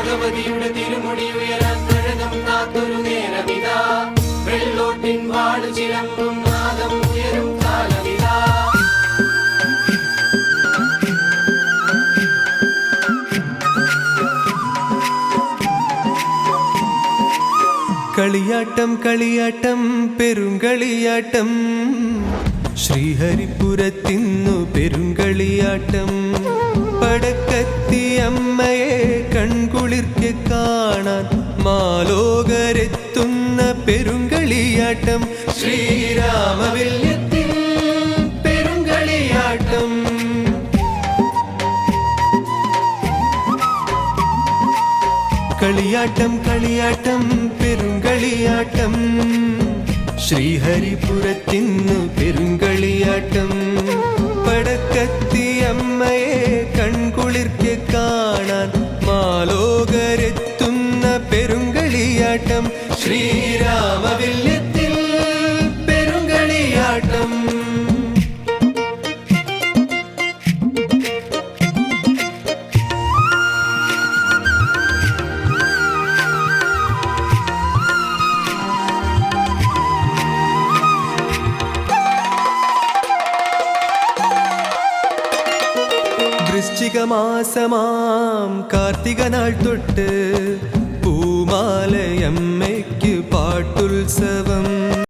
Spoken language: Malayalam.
ഭഗവതിയുടെ തിരുമുടി ഉയരാൻ കഴകം കാത്തൊരു നേരമിതാ. വെള്ളോട്ടിൻ വാട് ചിലമ്പും നാദം ഉയരും കാലമിതാ. കളിയാട്ടം കളിയാട്ടം പെരുങ്കളിയാട്ടം ശ്രീഹരിപുരത്തിന്നു പെരുങ്കളിയാട്ടം പടക്കത്തി അമ്മയെ കൺകുളിർക്കെ കാണാൻ മാലോകരെത്തുന്ന പെരുങ്കളിയാട്ടം. ശ്രീരാമവില്യത്തിൽ പെരുങ്കളിയാട്ടം. കളിയാട്ടം കളിയാട്ടം പെരുങ്കളിയാട്ടം. ശ്രീഹരിപുരത്തിന്നു പെരുങ്കളിയാട്ടം. പടക്കത്തി അമ്മയെ കൺകുളിർക്ക് കാണാൻ ശ്രീരാമവില്യത്തിൽ പെരുങ്കളിയാട്ടം. വൃശ്ചിക മാസമാം കാർത്തിക നാൾ തൊട്ട് പാട്ടുത്സവം